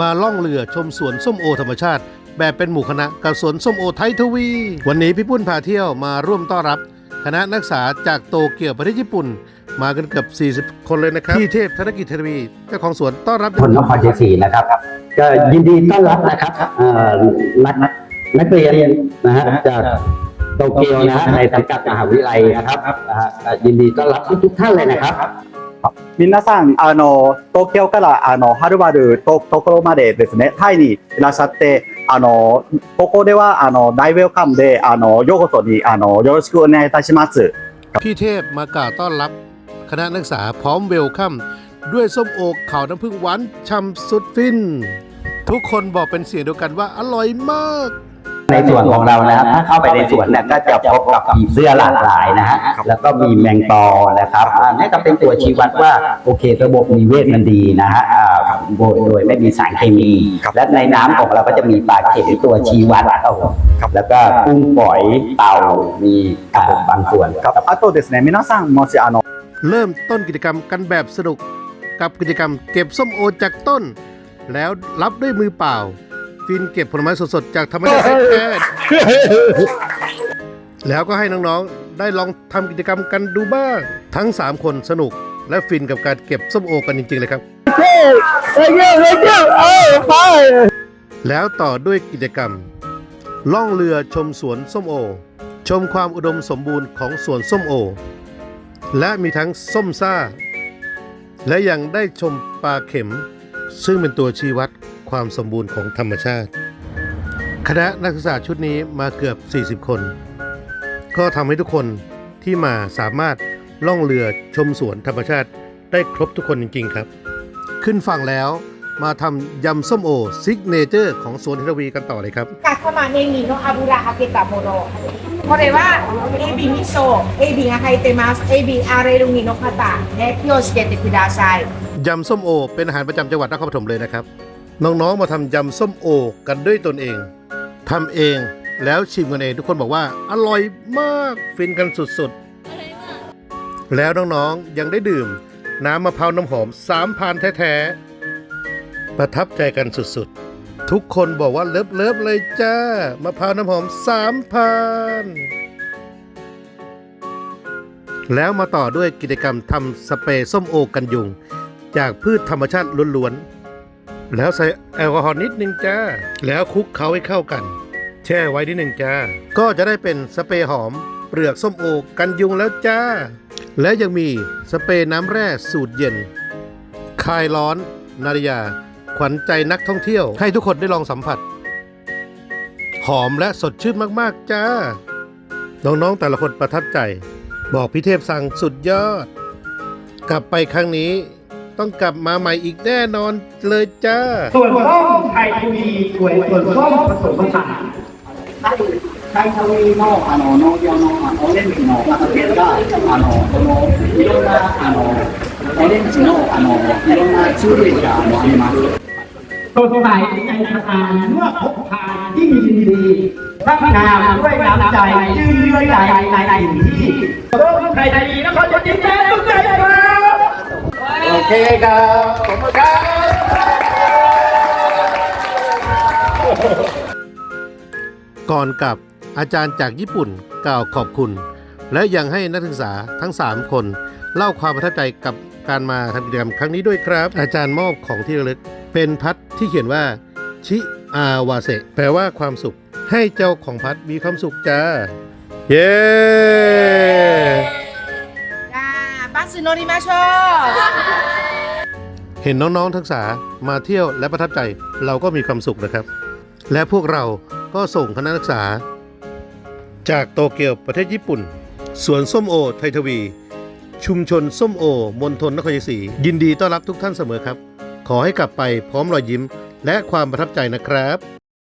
มาล่องเรือชมสวนส้มโอธรรมชาติ แบบเป็นหมู่คณะกับสวนส้มโอไทยทวี วันนี้พี่ปุ้นพาเที่ยวมาร่วมต้อนรับ คณะนักศึกษาจากโตเกียวประเทศญี่ปุ่น มากันเกือบ 40 คนเลยนะครับพี่เทพธนกิจเทวีเจ้าของสวนต้อนรับคนนครชัยศรีนะครับ ก็ยินดีต้อนรับนะครับเอ่อนักนักเรียนนะฮะจากโตเกียวนะฮะในสังกัดมหาวิทยาลัยนะครับอ่อยินดีต้อนรับทุกๆท่านเลยนะครับ 皆さん、あの、東京から、あの、はるばるとところまでですね、タイにいらっしゃって、あの、ここでは、あの、大ウェルカムで、あの、ようこそに、あの、よろしくお願いいたします。 พี่เทพมากล่าวต้อนรับ คณะนักศึกษาพร้อมเวลคัมด้วยส้มโอขาวน้ำผึ้งหวานช่ำสุดฟิน ทุกคนบอกเป็นเสียงเดียวกันว่าอร่อยมาก ในส่วนของเรานะครับถ้าเข้าไปในสวนเนี่ยก็จะพบกับผีเสื้อหลากหลายนะฮะแล้วก็มีแมงปอนะครับอันนี้ก็เป็นตัวชี้วัดว่าโอเคระบบนิเวศมันดีนะฮะอ่าโดยโดยไม่มีสารเคมี และในน้ำของเราก็จะมีปลาเข็มตัวชี้วัดครับผมแล้วก็กุ้งฝอยเต่ามีอ่าบางส่วนครับ あとですね、皆さん、もし、あの、 เริ่มต้นกิจกรรมกันแบบสนุก กับกิจกรรมเก็บส้มโอจากต้น แล้วรับด้วยมือเปล่า ฟินเก็บผลไม้สดๆ จากธรรมชาติแท้ๆแล้วก็ให้น้องๆ ได้ลองทำกิจกรรมกันดูบ้าง ทั้ง 3 คนสนุกและฟินกับการเก็บส้มโอกันจริงๆเลยครับแล้วต่อด้วยกิจกรรม ล่องเรือชมสวนส้มโอ ชมความอุดมสมบูรณ์ของสวนส้มโอ และมีทั้งส้มซ่า และยังได้ชมปลาเข็ม ซึ่งเป็นตัวชี้วัด ความสมบูรณ์ของธรรมชาติ คณะนักศึกษาชุดนี้มาเกือบ 40 คน ก็ทำให้ทุกคนที่มาสามารถล่องเรือชมสวนธรรมชาติได้ครบทุกคนจริงๆครับ ขึ้นฝั่งแล้วมาทำยำส้มโอซิกเนเจอร์ของสวนเทรวีกันต่อเลยครับ カスタマーネギの油かけたものこれはエビ味噌エビが入ってますエビアレルギーの方ね気をつけてください ยำส้มโอ เป็นอาหารประจำจังหวัดนครปฐมเลยนะครับ น้องๆมาทำยำส้มโอกันด้วยตนเองทำเองแล้วชิมกันเองทุกคนบอกว่าอร่อยมากฟินกันสุดๆ แล้วน้องๆยังได้ดื่ม น้ำมะพร้าวน้ำหอมสามพันแท้ๆ ประทับใจกันสุดๆ ทุกคนบอกว่าเลิฟเลิฟๆเลยจ้ามะพร้าวน้ำหอมสามพันแล้วมาต่อด้วยกิจกรรมทำสเปรย์ส้มโอกันยุง จากพืชธรรมชาติล้วนๆ แล้วใส่แอลกอฮอล์นิดนึงจ้า แล้วคลุกเคล้าให้เข้ากัน แช่ไว้นิดนึงจ้า ก็จะได้เป็นสเปรย์หอม เปลือกส้มโอกันยุงแล้วจ้า และยังมีสเปรย์น้ำแร่สูตรเย็น คลายร้อน นาฬิยา ขวัญใจนักท่องเที่ยว ให้ทุกคนได้ลองสัมผัส หอมและสดชื่นมากๆจ้า น้องๆแต่ละคนประทับใจ บอกพี่เทพสั่งสุดยอด กลับไปครั้งนี้ ต้องกลับมาใหม่อีกแน่นอนเลยจ้า ส่วนส้มไทยทวีสวยส่วนส้มผสมผสาน ไทยทวีのあの農業のあのオレンジの畑があのこのいろんなあのオレンジのあのいろんな種類があのあります。 สดใสใจสะอาดเมื่อพบทานที่มียินดีทั้งงามด้วยน้ำใจยืนเยื้อใหญ่ในถิ่นที่ส้มไทยทวีนครชัยศรีแจ้ เคครับขอบคุณครับก่อนกลับอาจารย์จากญี่ปุ่นกล่าวขอบคุณ และยังให้นักศึกษาทั้ง 3 คน เล่าความประทับใจกับการมาทำกิจกรรมครั้งนี้ด้วยครับ อาจารย์มอบของที่ระลึก เป็นพัดที่เขียนว่า ชิอาวาเซแปลว่าความสุข ให้เจ้าของพัดมีความสุขจ้า เย้ สึโนริมาโชเห็นน้องๆทั้งสามาเที่ยวและประทับใจเราก็มีความสุขนะครับ และพวกเราก็ส่งคณะนักกษา จากโตเกียวประเทศญี่ปุ่น สวนส้มโอ ไทยทวี ชุมชนส้มโอ มณฑลนครศรียินดีต้อนรับทุกท่านเสมอครับ ขอให้กลับไปพร้อมรอยยิ้มและความประทับใจนะครับ